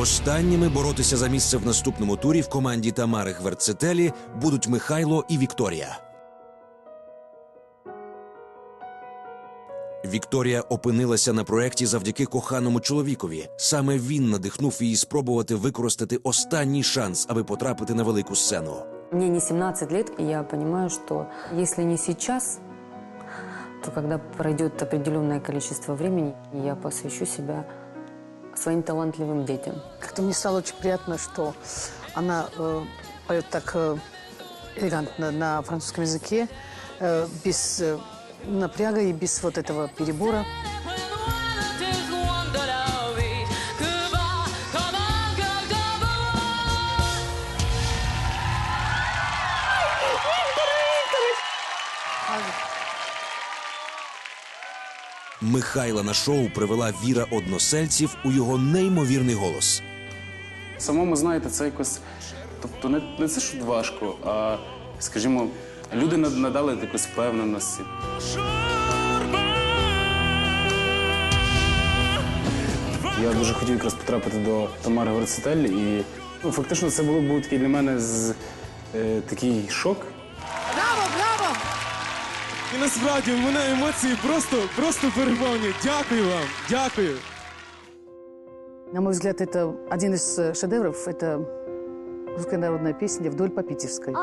Останніми боротися за місце в наступному турі в команді Тамари Гверцетелі будуть Михайло і Вікторія. Вікторія опинилася на проєкті завдяки коханому чоловікові. Саме він надихнув її спробувати використати останній шанс, аби потрапити на велику сцену. Мне не 17 лет, и я понимаю, что если не сейчас, то когда пройдет определенное количество времени, я посвящу себя своим талантливым детям. Как-то мне стало очень приятно, что она э, поет так э, элегантно на французском языке, э, без э, напряга и без вот этого перебора. Михайла на шоу привела віра односельців у його неймовірний голос. Самому, знаєте, це якось. Тобто не, не це що важко, а скажімо, люди надали якусь впевненості. Я дуже хотів якраз потрапити до Тамари Горцетелі, і ну, фактично це було був такий для мене з, е, такий шок. І насправді в мене емоції просто, просто переповнюють. Дякую вам, дякую. На мой взгляд, это один из э, шедевров. Это русская народная песня «Вдоль по Питерской».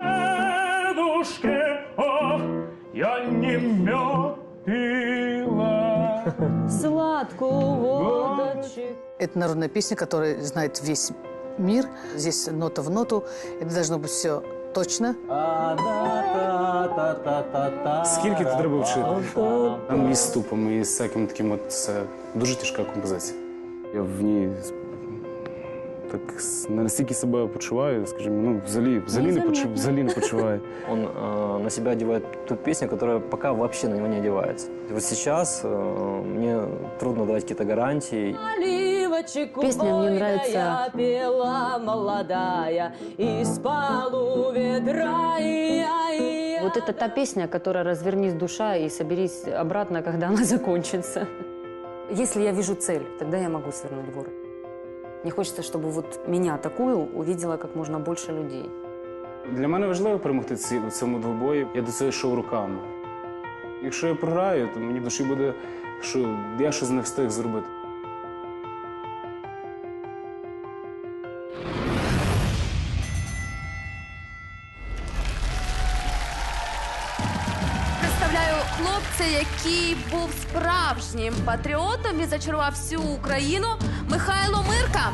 Дедушке, ох, я не мед пила. Сладкую водочек. Это народная песня, которую знает весь мир. Здесь нота в ноту. Это должно быть все точно. Скільки тут треба вчити? Там і з ступом, і з всяким таким от це дуже тяжка композиція. Я в ній так с- не настільки себе почуваю, скажімо, ну взагалі, взагалі не почу, взагалі не почуваю. Он э, на себя одевает ту песню, которая пока вообще на него не одевается. Вот сейчас э, мне трудно давать какие-то гарантии. Песня мне нравится. пела молодая, из полу ветра Вот это та песня, которая «Развернись, душа, и соберись обратно, когда она закончится». Если я вижу цель, тогда я могу свернуть горы. Мне хочется, чтобы вот меня такую увидело как можно больше людей. Для мене важливо перемогти ці, у цьому двобої. Я до цього йшов руками. Якщо я програю, то мені в душі буде, що я щось не встиг зробити. Який був справжнім патріотом і зачарував всю Україну Михайло Мирка.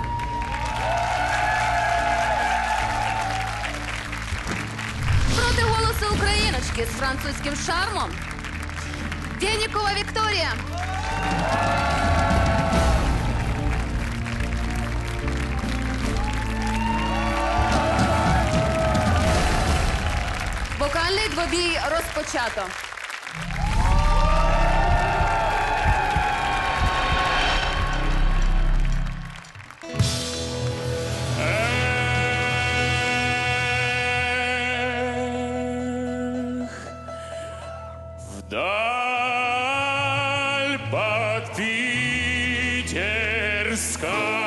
Проти голосу україночки з французьким шармом. Денікова Вікторія. Вокальний двобій розпочато. Питерской,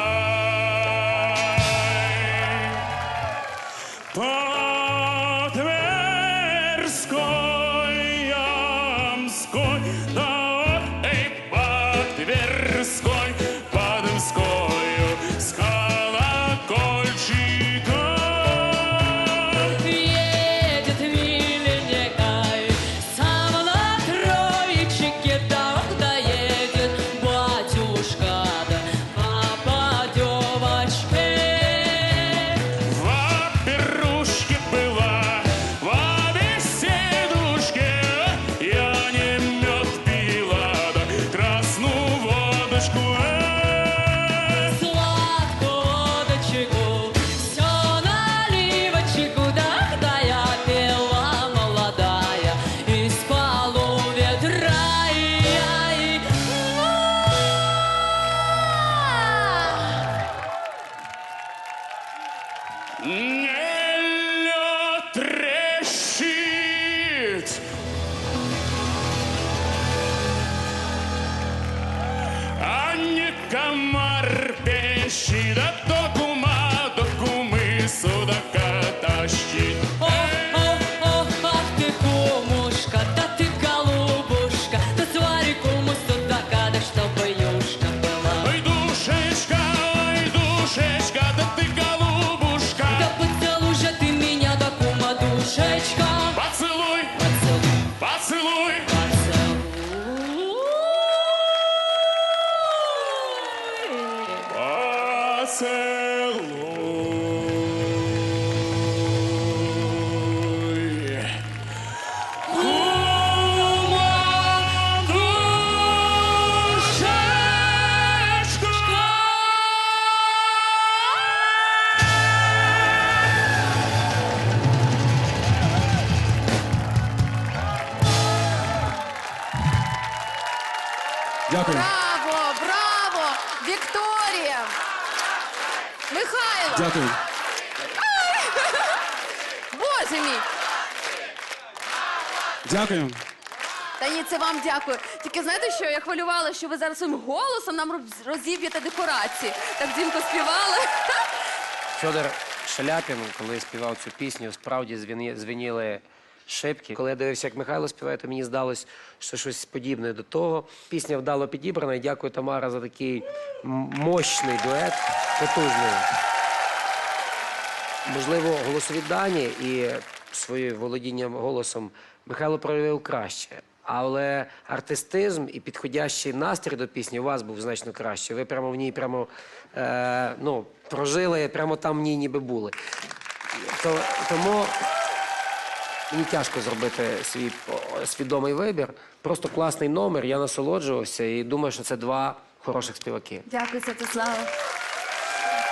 Вікторія! Михайло! Дякую. Боже мій! Дякую. Та ні, це вам дякую. Тільки знаєте, що я хвилювала, що ви зараз своїм голосом нам роз- розіб'єте декорації. Так дзвінко співали. Федор Шаляпін, коли співав цю пісню, справді звіні- звеніли шибки. Коли я дивився, як Михайло співає, то мені здалось, що щось подібне до того. Пісня вдало підібрана. І дякую, Тамара, за такий мощний дует, потужний. Можливо, голосовіддання і своє володіння голосом Михайло проявив краще. Але артистизм і підходящий настрій до пісні у вас був значно краще. Ви прямо в ній прямо е, ну, прожили, прямо там в ній ніби були. То, тому мені тяжко зробити свій о, свідомий вибір. Просто класний номер, я насолоджувався і думаю, що це два хороших співаки. Дякую, Святослава.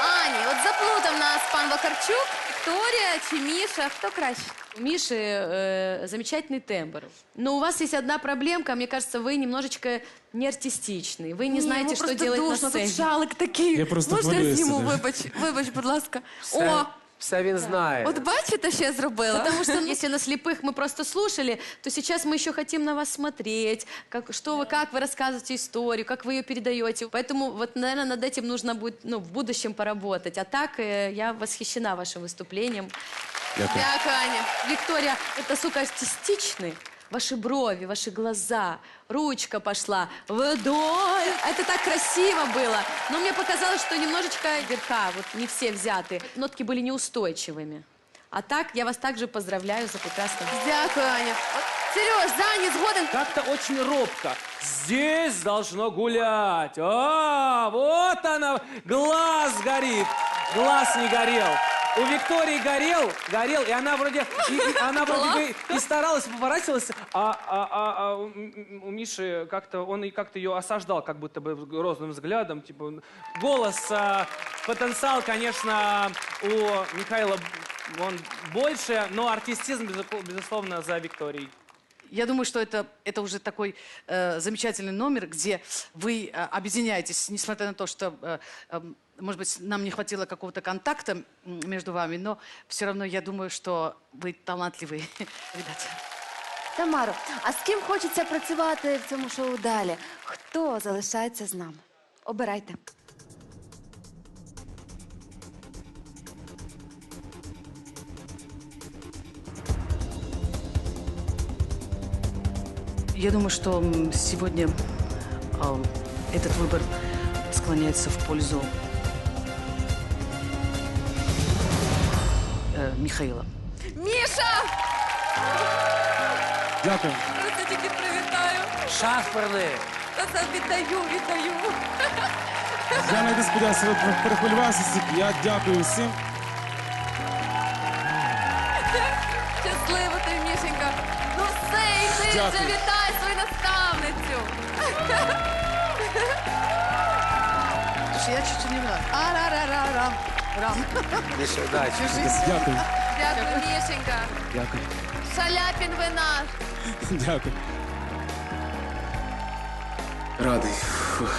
Ані, от заплутав нас пан Вакарчук, Вікторія чи Міша. Хто краще? У Миши э, замечательный тембр. Но у вас есть одна проблемка. Мне кажется, вы немножечко не артистичный. Вы не Ні, знаете, йому что просто делать на душно, сцене. Тут шалик такий. Я просто Можна я хвилююся зніму? дуже. Вибач, вибач, будь ласка. Все, О, все він знає. от бачите, що я зробила? Потому что если на слепых мы просто слушали, то сейчас мы еще хотим на вас смотреть, как, что вы, как вы рассказываете историю, как вы ее передаете. Поэтому вот, наверное, над этим нужно будет ну, в будущем поработать. А так э, я восхищена вашим выступлением. Дякую. Дякую, Аня. Виктория, это, сука, артистичны. Ваши брови, ваши глаза, ручка пошла вдоль. Это так красиво было. Но мне показалось, что немножечко верха, вот не все взяты. Нотки были неустойчивыми. А так, я вас также поздравляю за прекрасный Дякую, Аня. Сереж, за Ані згоден. Как-то очень робко. Здесь должно гулять. А, вот она, глаз горит. Глаз не горел. У Виктории горел, горел, и она вроде, и, и она вроде бы и старалась, поворачивалась, а, а, а, а у, Миши как-то, он и как-то ее осаждал, как будто бы грозным взглядом, типа, голос, а, потенциал, конечно, у Михаила, он больше, но артистизм, безусло- безусловно, за Викторией. Я думаю, что это, это уже такой э, замечательный номер, где вы э, объединяетесь, несмотря на то, что, э, э, может быть, нам не хватило какого-то контакта между вами, но все равно я думаю, что вы талантливые ребята. Тамаро, а з ким хочеться працювати в цьому шоу далі? Хто залишається з нами? Обирайте. Я думаю, что м, сегодня а, этот выбор склоняется в пользу э, Михаила. Міша! Дякую. Просто тільки привітаю. Шахперни! Та це віддаю, віддаю. Я навіть сподіваюся, ви перехвилювалися стільки. Я дякую всім. Щасливо ти, Мішенька. Ну все, йди вже Дякую. вітай свою наставницю. Слушай, я чуть-чуть не виноват. А-ра-ра-ра-рам. Рам. Миша, удачі. Дякую. Дякую, Мішенька. Дякую. Шаляпін ви наш. Дякую. Радий. Фух.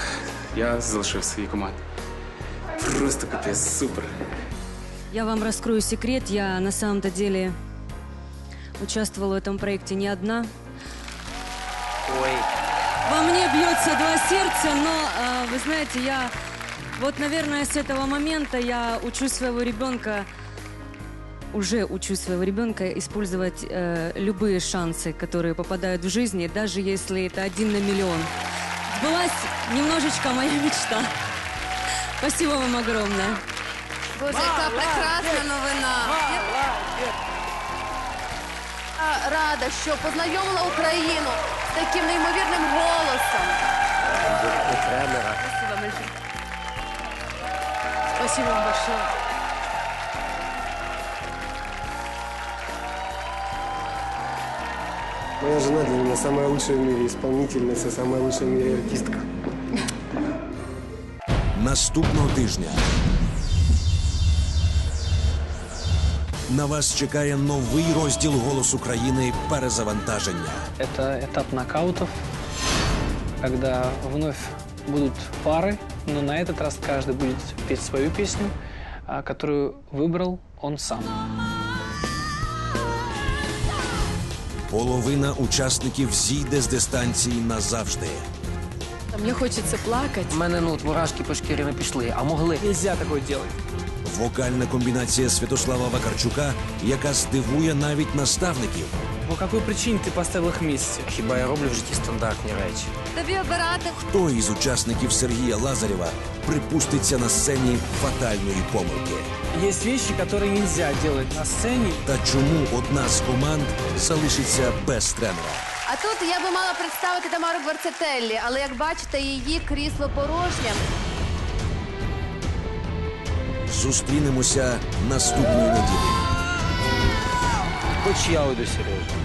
Я залишив свою команду. Просто капець, супер. Я вам раскрою секрет. Я на самом-то деле участвовала в этом проекте не одна. Ой, Во мне бьется два сердца, но, а, вы знаете, я... Вот, наверное, с этого момента я учу своего ребенка, уже учу своего ребенка использовать э, любые шансы, которые попадают в жизни, даже если это один на миллион. Сбылась немножечко моя мечта. Спасибо вам огромное. Боже, яка прекрасна новина. Я рада, що познайомила Україну з таким неймовірним голосом. тренера. Спасибо большое. Спасибо вам большое. Моя жена для меня самая лучшая в мире исполнительница, самая лучшая в мире артистка. Наступного тижня на вас чекає новий розділ «Голос України» перезавантаження. Это этап нокаутов, когда вновь будут пары, но на этот раз каждый будет петь свою песню, а, которую выбрал он сам. Половина учасників зійде з дистанції назавжди. Мне хочется плакать. У мене ну, от мурашки по шкірі не пішли, а могли. Нельзя такое делать. Вокальна комбінація Святослава Вакарчука, яка здивує навіть наставників. По какой причине ты поставил их вместе? Хіба я роблю в житті стандартні речі? Тобі обирати. Хто із учасників Сергія Лазарєва припуститься на сцені фатальної помилки? Есть вещи, которые нельзя делать на сцене. Та чому одна з команд залишиться без тренера? А тут я би мала представити Тамару Гварцетеллі, але як бачите, її крісло порожнє. Зустрінемося наступної неділі. Хоч я уйду, Сережа.